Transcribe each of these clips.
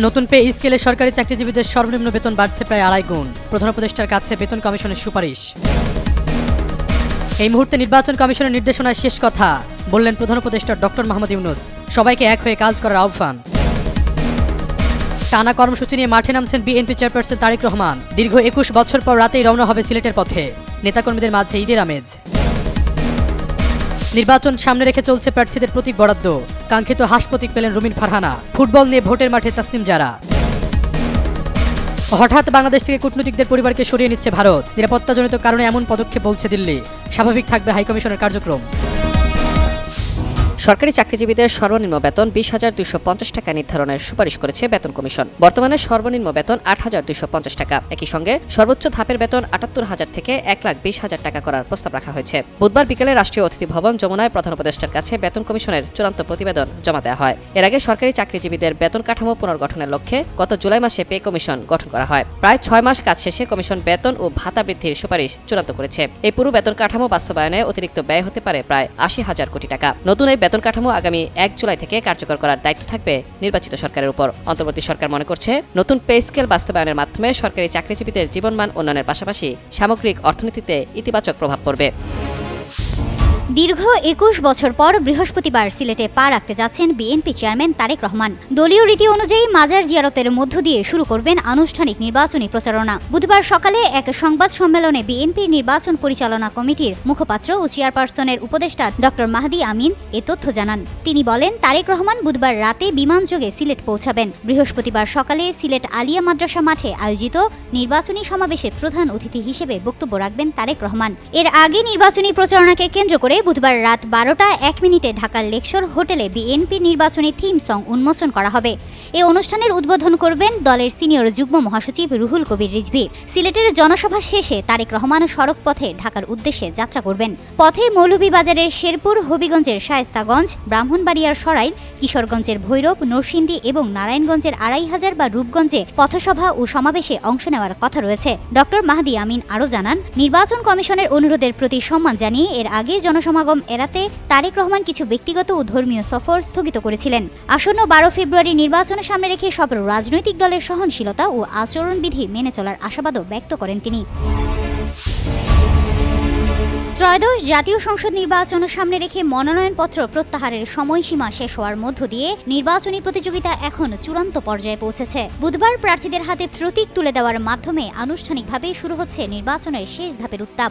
নতুন পে স্কেলে সরকারি চাকরিজীবীদের সর্বনিম্ন বেতন বাড়ছে প্রায় আড়াই গুণ। প্রধান উপদেষ্টার কাছে বেতন কমিশনের সুপারিশ। এই মুহূর্তে নির্বাচন কমিশনের নির্দেশনায় শেষ কথা। বললেন প্রধান উপদেষ্টা ডক্টর মোহাম্মদ ইউনুস। সবাইকে এক হয়ে কাজ করার আহ্বান। টানা কর্মসূচি নিয়ে মাঠে নামছেন বিএনপি চেয়ারপারসন তারেক রহমান। দীর্ঘ একুশ বছর পর রাতেই রওনা হবে সিলেটের পথে। নেতাকর্মীদের মাঝে ঈদের আমেজ। নির্বাচন সামনে রেখে চলছে প্রার্থীদের প্রতীক বরাদ্দ। কাঙ্ক্ষিত হাস প্রতীক পেলেন রুমিন ফারহানা। ফুটবল নিয়ে ভোটের মাঠে তাসনিম জারা। হঠাৎ বাংলাদেশ থেকে কূটনীতিকদের পরিবারকে সরিয়ে নিচ্ছে ভারত। নিরাপত্তাজনিত কারণে এমন পদক্ষেপ বলছে দিল্লি। স্বাভাবিক থাকবে হাইকমিশনের কার্যক্রম। সরকারি চাকরিজীবীদের সর্বনিম্ন বেতন বিশ হাজার দুইশো পঞ্চাশ টাকা নির্ধারণের সুপারিশ করেছে বেতন কমিশন। বর্তমানে সর্বনিম্ন বেতন আট হাজার দুইশো পঞ্চাশ টাকা। একই সঙ্গে সর্বোচ্চ ধাপের বেতন আটাত্তর হাজার থেকে এক লাখ বিশ হাজার টাকা করার প্রস্তাব রাখা হয়েছে। বুধবার বিকেলে রাষ্ট্রীয় অতিথি ভবন যমুনায় প্রধান উপদেষ্টার কাছে বেতন কমিশনের চূড়ান্ত প্রতিবেদন জমা দেওয়া হয়। এর আগে সরকারি চাকরিজীবীদের বেতন কাঠামো পুনর্গঠনের লক্ষ্যে গত জুলাই মাসে পে কমিশন গঠন করা হয়। প্রায় ছয় মাস কাজ শেষে কমিশন বেতন ও ভাতা বৃদ্ধির সুপারিশ চূড়ান্ত করেছে। এই পুরো বেতন কাঠামো বাস্তবায়নে অতিরিক্ত ব্যয় হতে পারে প্রায় আশি হাজার কোটি টাকা। নতুন এই বেতন কাঠামো আগামী এক জুলাই থেকে কার্যকর করার দায়িত্ব থাকবে নির্বাচিত সরকারের উপর। অন্তর্বর্তী সরকার মনে করছে, নতুন পে স্কেল বাস্তবায়নের মাধ্যমে সরকারি চাকরিজীবীদের জীবনমান উন্নয়নের পাশাপাশি সামগ্রিক অর্থনীতিতে ইতিবাচক প্রভাব পড়বে। দীর্ঘ একুশ বছর পর বৃহস্পতিবার সিলেটে পা রাখতে যাচ্ছেন বিএনপি চেয়ারম্যান তারেক রহমান। দলীয় রীতি অনুযায়ী মাজার জিয়ারতের মধ্য দিয়ে শুরু করবেন আনুষ্ঠানিক নির্বাচনী প্রচারণা। বুধবার সকালে এক সংবাদ সম্মেলনে বিএনপির নির্বাচন পরিচালনা কমিটির মুখপাত্র ও চেয়ারপারসনের উপদেষ্টা ডক্টর মাহদি আমিন এ তথ্য জানান। তিনি বলেন, তারেক রহমান বুধবার রাতে বিমানযোগে সিলেট পৌঁছাবেন। বৃহস্পতিবার সকালে সিলেট আলিয়া মাদ্রাসা মাঠে আয়োজিত নির্বাচনী সমাবেশে প্রধান অতিথি হিসেবে বক্তব্য রাখবেন তারেক রহমান। এর আগে নির্বাচনী প্রচারণাকে কেন্দ্র করে বুধবার রাত বারোটা এক মিনিটে ঢাকার লেকশোর হোটেলে বিএনপির নির্বাচনী থিম সং উন্মোচন করা হবে। এ অনুষ্ঠানের উদ্বোধন করবেন দলের সিনিয়র যুগ্ম মহাসচিব রুহুল কবির রিজভি। সিলেটের জনসভা শেষে তারেক রহমান সড়ক পথে ঢাকার উদ্দেশ্যে যাত্রা করবেন। পথে মৌলভীবাজারের শেরপুর, হবিগঞ্জের শায়েস্তাগঞ্জ, ব্রাহ্মণবাড়িয়ার সরাইল, কিশোরগঞ্জের ভৈরব, নরসিংদী এবং নারায়ণগঞ্জের আড়াই হাজার বা রূপগঞ্জে পথসভা ও সমাবেশে অংশ নেওয়ার কথা রয়েছে। ডক্টর মাহদি আমিন আরও জানান, নির্বাচন কমিশনের অনুরোধের প্রতি সম্মান জানিয়ে এর আগে জনসমাগম এড়াতে তারেক রহমান কিছু ব্যক্তিগত ও ধর্মীয় সফর স্থগিত করেছিলেন। আসন্ন বারো ফেব্রুয়ারি নির্বাচন সামনে রেখে সব রাজনৈতিক দলের সহনশীলতা ও আচরণবিধি মেনে চলার আশাবাদও ব্যক্ত করেন তিনি। ত্রয়োদশ জাতীয় সংসদ নির্বাচন সামনে রেখে মনোনয়নপত্র প্রত্যাহারের সময়সীমা শেষ হওয়ার মধ্য দিয়ে নির্বাচনী প্রতিযোগিতা এখন চূড়ান্ত পর্যায়ে পৌঁছেছে। বুধবার প্রার্থীদের হাতে প্রতীক তুলে দেওয়ার মাধ্যমে আনুষ্ঠানিকভাবে শুরু হচ্ছে নির্বাচনের শেষ ধাপের উত্তাপ।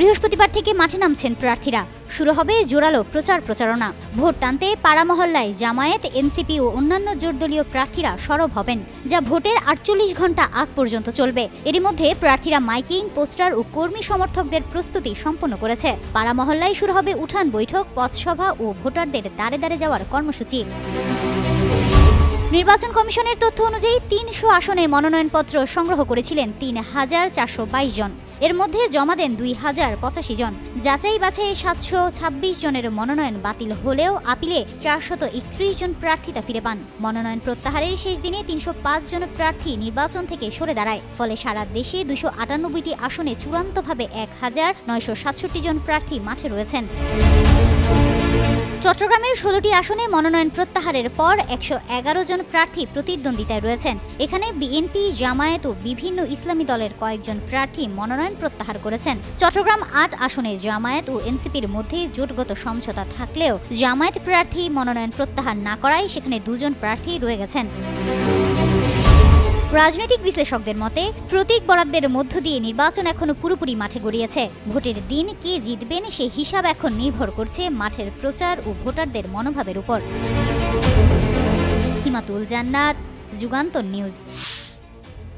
বৃহস্পতিবার থেকে মাঠে নামছেন প্রার্থীরা। শুরু হবে জোরালো প্রচার প্রচারণা। ভোট টানতে পাড়া মহল্লায় জামায়াত, এনসিপি ও অন্যান্য জোটদলীয় প্রার্থীরা সরব হবেন, যা ভোটের আটচল্লিশ ঘণ্টা আগ পর্যন্ত চলবে। এরই মধ্যে প্রার্থীরা মাইকিং, পোস্টার ও কর্মী সমর্থকদের প্রস্তুতি সম্পন্ন করেছে। পাড়া মহল্লায় শুরু হবে উঠান বৈঠক, পথসভা ও ভোটারদের দাঁড়ে দাঁড়ে যাওয়ার কর্মসূচি। নির্বাচন কমিশনের তথ্য অনুযায়ী তিনশো আসনে মনোনয়নপত্র সংগ্রহ করেছিলেন তিন হাজার চারশো বাইশ জন। এর মধ্যে জমা দেন দুই হাজার পঁচাশি জন। যাচাই বাছাই সাতশো ছাব্বিশ জনের মনোনয়ন বাতিল হলেও আপিলে চারশত একত্রিশ জন প্রার্থিতা ফিরে পান। মনোনয়ন প্রত্যাহারের শেষ দিনে তিনশো পাঁচ জন প্রার্থী নির্বাচন থেকে সরে দাঁড়ায়। ফলে সারা দেশে দুশো আটানব্বইটি আসনে চূড়ান্তভাবে এক হাজার নয়শো সাতষট্টি জন প্রার্থী মাঠে রয়েছেন। চট্টগ্রামের ষোলোটি আসনে মনোনয়ন প্রত্যাহারের পর একশো এগারো জন প্রার্থী প্রতিদ্বন্দ্বিতায় রয়েছেন। এখানে বিএনপি, জামায়াত ও বিভিন্ন ইসলামী দলের কয়েকজন প্রার্থী মনোনয়ন প্রত্যাহার করেছেন। চট্টগ্রাম আট আসনে জামায়াত ও এনসিপির মধ্যে জোটগত সমঝোতা থাকলেও জামায়াত প্রার্থী মনোনয়ন প্রত্যাহার না করায় সেখানে দুজন প্রার্থী রয়ে গেছেন। রাজনৈতিক বিশ্লেষকদের মতে, প্রতীক বরাদ্দের মধ্য দিয়ে নির্বাচন এখনও পুরোপুরি মাঠে গড়িয়েছে। ভোটের দিন কে জিতবেন সে হিসাব এখন নির্ভর করছে মাঠের প্রচার ও ভোটারদের মনোভাবের উপর। হিমাতুল জান্নাত, যুগান্তর নিউজ।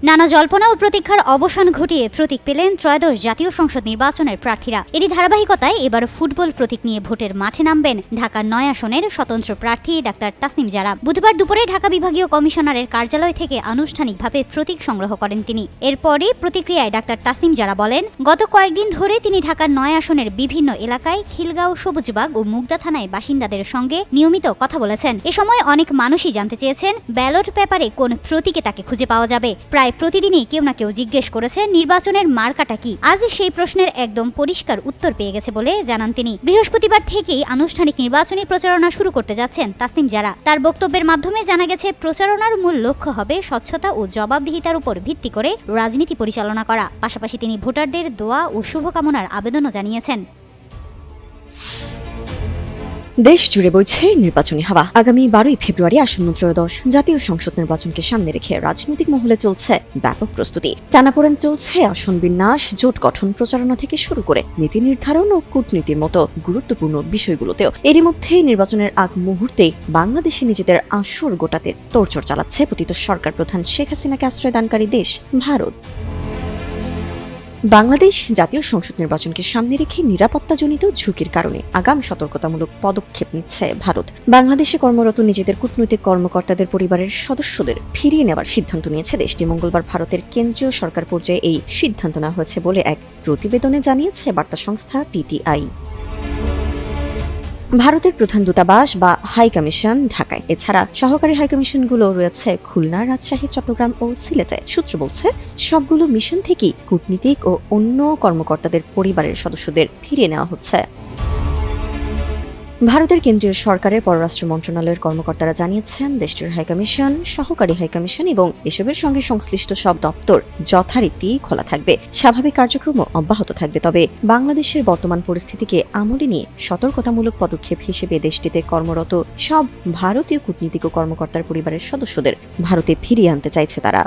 নানা জল্পনা ও প্রতীক্ষার অবসান ঘটিয়ে প্রতীক পেলেন ত্রয়োদশ জাতীয় সংসদ নির্বাচনের প্রার্থীরা। এরই ধারাবাহিকতায় এবার ফুটবল প্রতীক নিয়ে ভোটের মাঠে নামবেন ঢাকার নয় আসনের স্বতন্ত্র প্রার্থী ডাক্তার তাসনিম জারা। বুধবার দুপুরে ঢাকা বিভাগীয় কমিশনারের কার্যালয় থেকে আনুষ্ঠানিকভাবে প্রতীক সংগ্রহ করেন তিনি। এরপরই প্রতিক্রিয়ায় ডাক্তার তাসনিম জারা বলেন, গত কয়েকদিন ধরে তিনি ঢাকার নয় আসনের বিভিন্ন এলাকায় খিলগাঁও, সবুজবাগ ও মুগদা থানায় বাসিন্দাদের সঙ্গে নিয়মিত কথা বলেছেন। এ সময় অনেক মানুষই জানতে চেয়েছেন ব্যালট পেপারে কোন প্রতীকে তাকে খুঁজে পাওয়া যাবে। প্রায় প্রায় প্রতিদিনই কেউ না কেউ জিজ্ঞেস করেছে, নির্বাচনের মার্কাটা কি? আজ সেই প্রশ্নের একদম পরিষ্কার উত্তর পেয়ে গেছে বলে জানান তিনি। বৃহস্পতিবার থেকেই আনুষ্ঠানিক নির্বাচনী প্রচারণা শুরু করতে যাচ্ছেন তাসনিম যারা তার বক্তব্যের মাধ্যমে জানা গেছে, প্রচারণার মূল লক্ষ্য হবে স্বচ্ছতা ও জবাবদিহিতার উপর ভিত্তি করে রাজনীতি পরিচালনা করা। পাশাপাশি তিনি ভোটারদের দোয়া ও শুভকামনার আবেদনও জানিয়েছেন। দেশ জুড়ে বইছে নির্বাচনী হাওয়া। আগামী বারোই ফেব্রুয়ারি আসন্ন ত্রয়োদশ জাতীয় সংসদ নির্বাচনকে সামনে রেখে রাজনৈতিক মহলে চলছে ব্যাপক প্রস্তুতি। টানাপোড়েন চলছে আসন বিন্যাস, জোট গঠন প্রচারণা থেকে শুরু করে নীতি নির্ধারণ ও কূটনীতির মতো গুরুত্বপূর্ণ বিষয়গুলোতেও। এরই মধ্যে নির্বাচনের আগ মুহূর্তে বাংলাদেশে নিজেদের আসর গোটাতে তোড়জোড় চালাচ্ছে, পতিত সরকার প্রধান শেখ হাসিনাকে আশ্রয় দানকারী দেশ ভারত। বাংলাদেশ জাতীয় সংসদ নির্বাচনকে সামনে রেখে নিরাপত্তাজনিত ঝুঁকির কারণে আগাম সতর্কতামূলক পদক্ষেপ নিচ্ছে ভারত। বাংলাদেশে কর্মরত নিজেদের কূটনৈতিক কর্মকর্তাদের পরিবারের সদস্যদের ফিরিয়ে নেওয়ার সিদ্ধান্ত নিয়েছে দেশটি। মঙ্গলবার ভারতের কেন্দ্রীয় সরকার পর্যায়ে এই সিদ্ধান্ত নেওয়া হয়েছে বলে এক প্রতিবেদনে জানিয়েছে বার্তা সংস্থা পিটিআই। ভারতের প্রধান দূতাবাস বা হাই কমিশন ঢাকায়। এছাড়া সহকারী হাই কমিশনগুলো রয়েছে খুলনা, রাজশাহী, চট্টগ্রাম ও সিলেটে। সূত্র বলছে, সবগুলো মিশন থেকেই কূটনীতিক ও অন্য কর্মকর্তাদের পরিবারের সদস্যদের ফিরিয়ে নেওয়া হচ্ছে। ভারতের কেন্দ্রীয় সরকারের পররাষ্ট্র মন্ত্রণালয়ের কর্মকর্তারা জানিয়েছেন, দেশটির হাইকমিশন সহকারী হাইকমিশন এবং এসবের সঙ্গে সংশ্লিষ্ট সব দপ্তর যথারীতি খোলা থাকবে। স্বাভাবিক কার্যক্রমও অব্যাহত থাকবে। তবে বাংলাদেশের বর্তমান পরিস্থিতিকে আমলে নিয়ে সতর্কতামূলক পদক্ষেপ হিসেবে দেশটিতে কর্মরত সব ভারতীয় কূটনীতিক ও কর্মকর্তার পরিবারের সদস্যদের ভারতে ফিরিয়ে আনতে চাইছে তারা।